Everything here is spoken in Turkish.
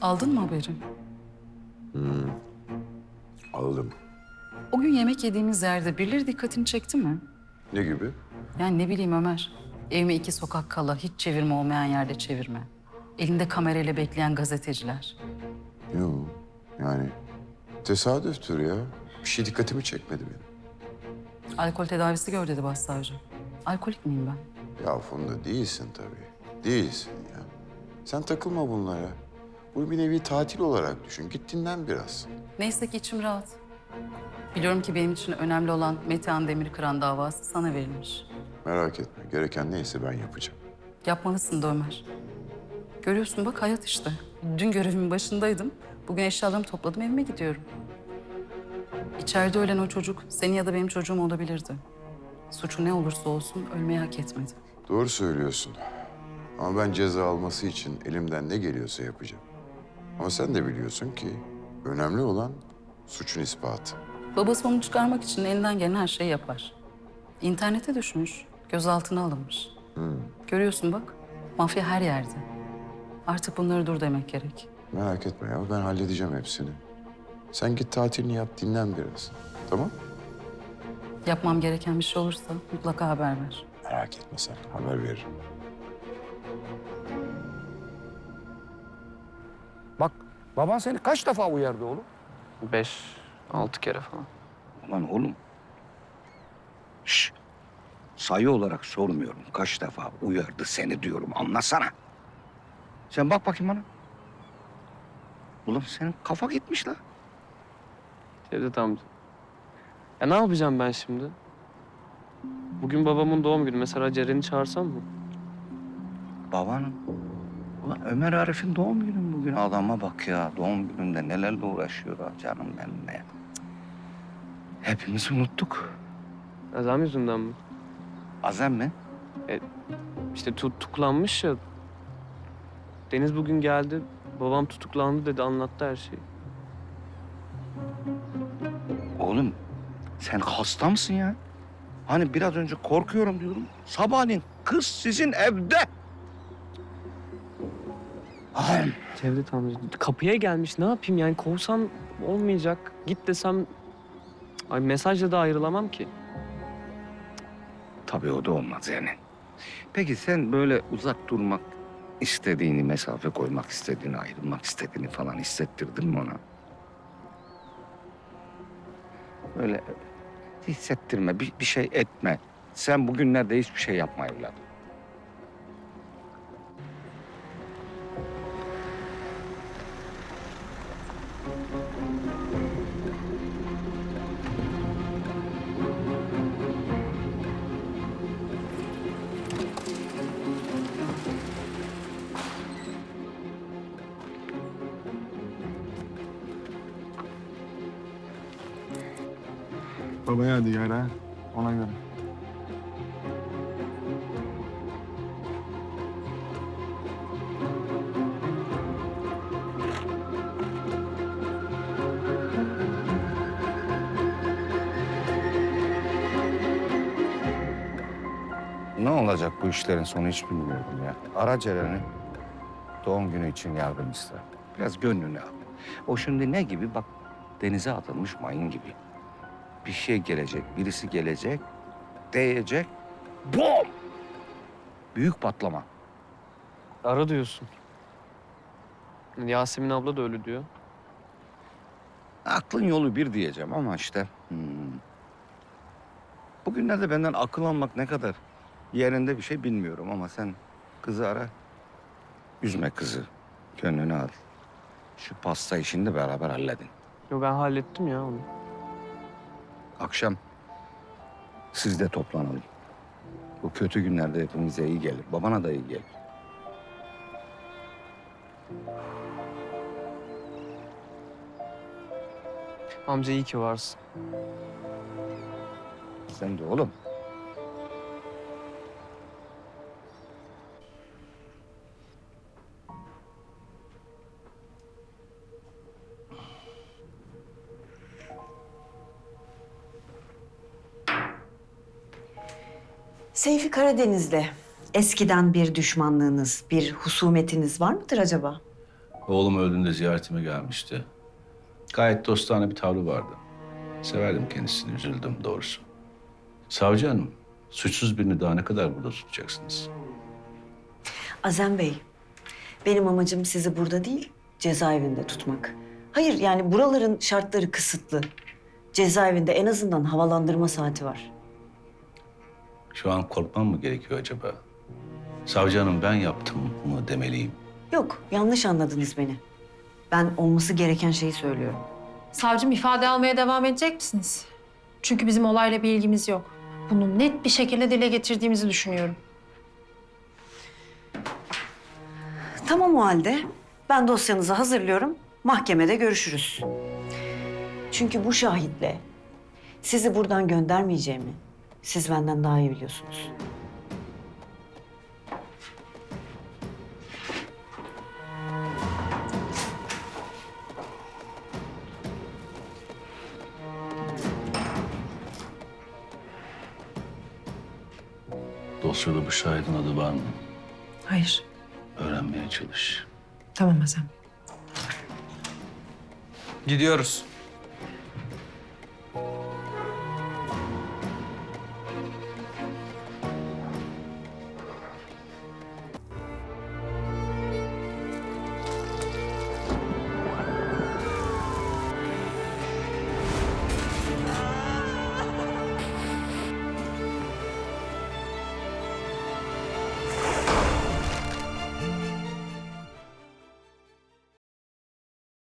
Aldın mı haberi? Aldım. O gün yemek yediğimiz yerde birileri dikkatini çekti mi? Ne gibi? Yani ne bileyim Ömer. Evime iki sokak kala, hiç çevirme olmayan yerde çevirme. Elinde kamerayla bekleyen gazeteciler. Yok. Yani tesadüftür ya. Bir şey dikkatimi çekmedi benim. Alkol tedavisi gör dedi başsavcı. Alkolik miyim ben? Ya Funda değilsin tabii. Değilsin ya. Sen takılma bunlara. Bu bir nevi tatil olarak düşün. Git dinlen biraz. Neyse ki içim rahat. Biliyorum ki benim için önemli olan Metehan Demirkıran davası sana verilmiş. Merak etme. Gereken neyse ben yapacağım. Yapmalısın da Ömer. Görüyorsun bak hayat işte. Dün görevimin başındaydım. Bugün eşyalarımı topladım evime gidiyorum. İçeride ölen o çocuk senin ya da benim çocuğum olabilirdi. Suçu ne olursa olsun ölmeyi hak etmedi. Doğru söylüyorsun. Ama ben ceza alması için elimden ne geliyorsa yapacağım. Ama sen de biliyorsun ki önemli olan suçun ispatı. Babası onu çıkarmak için elinden gelen her şeyi yapar. İnternete düşmüş, gözaltına alınmış. Görüyorsun bak, mafya her yerde. Artık bunları dur demek gerek. Merak etme ya ben halledeceğim hepsini. Sen git tatilini yap dinlen biraz. Tamam? Yapmam gereken bir şey olursa mutlaka haber ver. Merak etme sen haber veririm. Bak baban seni kaç defa uyardı oğlum? Beş, altı kere falan. Ulan oğlum. Şş. Sayı olarak sormuyorum. Kaç defa uyardı seni diyorum. Anlasana. Sen bak bakayım bana. Ulan senin kafa gitmiş la. Cevdet amca. Ya ne yapacağım ben şimdi? Bugün babamın doğum günü. Mesela Ceren'i çağırsam mı? Babanın. Ulan Ömer Arif'in doğum günü bugün. Adama bak ya. Doğum gününde nelerle uğraşıyor ha canım benimle. ya. Cık. Hepimiz unuttuk. Azam yüzünden mi? Azem mi? İşte tutuklanmış ya. Deniz bugün geldi. Babam tutuklandı dedi. Anlattı her şeyi. Oğlum sen hasta mısın ya? Hani biraz önce korkuyorum diyorum. Sabahleyin kız sizin evde. Cevdet amca kapıya gelmiş. Ne yapayım yani kovsam olmayacak. Git desem... Ay mesajla da ayrılamam ki. tabii o da olmaz yani. Peki sen böyle uzak durmak istediğini, mesafe koymak istediğini, ayrılmak istediğini falan hissettirdin mi ona? Öyle hissettirme, bir, bir şey etme. Sen bugünlerde hiçbir şey yapma evladım. Babaya hadi gel ha. Ona göre. Ne olacak bu işlerin sonu hiç bilmiyorum ya. Ara Ceren'i doğum günü için yardım iste. Biraz gönlünü al. O şimdi ne gibi bak denize atılmış mayın gibi. Bir şey gelecek, birisi gelecek, değecek, bom! Büyük patlama. Ara diyorsun. Yasemin abla da öyle diyor. Aklın yolu bir diyeceğim ama işte. hmm. Bugünlerde benden akıl almak ne kadar yerinde bir şey bilmiyorum ama sen kızı ara. Üzme kızı. Gönlünü al. Şu pasta işini de beraber halledin. Yo ben hallettim ya onu. Akşam siz de toplanalım. Bu kötü günlerde hepimize iyi gelir. Babana da iyi gelir. Amca iyi ki varsın. Sen de oğlum. Seyfi Karadeniz'le eskiden bir düşmanlığınız, bir husumetiniz var mıdır acaba? Oğlum öldüğünde ziyaretime gelmişti. Gayet dostane bir tavrı vardı. Severdim kendisini, üzüldüm doğrusu. Savcı hanım, suçsuz birini daha ne kadar burada tutacaksınız? Azem Bey, benim amacım sizi burada değil, cezaevinde tutmak. Hayır yani buraların şartları kısıtlı. Cezaevinde en azından havalandırma saati var. Şu an korkmam mı gerekiyor acaba? Savcı hanım ben yaptım mı demeliyim. Yok, yanlış anladınız beni. Ben olması gereken şeyi söylüyorum. Savcım ifade almaya devam edecek misiniz? Çünkü bizim olayla bir ilgimiz yok. Bunu net bir şekilde dile getirdiğimizi düşünüyorum. Tamam o halde. Ben dosyanızı hazırlıyorum. Mahkemede görüşürüz. Çünkü bu şahitle sizi buradan göndermeyeceğimi siz benden daha iyi biliyorsunuz. Dosyada bu şahidin adı var mı? Hayır. Öğrenmeye çalış. Tamam Azem. Gidiyoruz.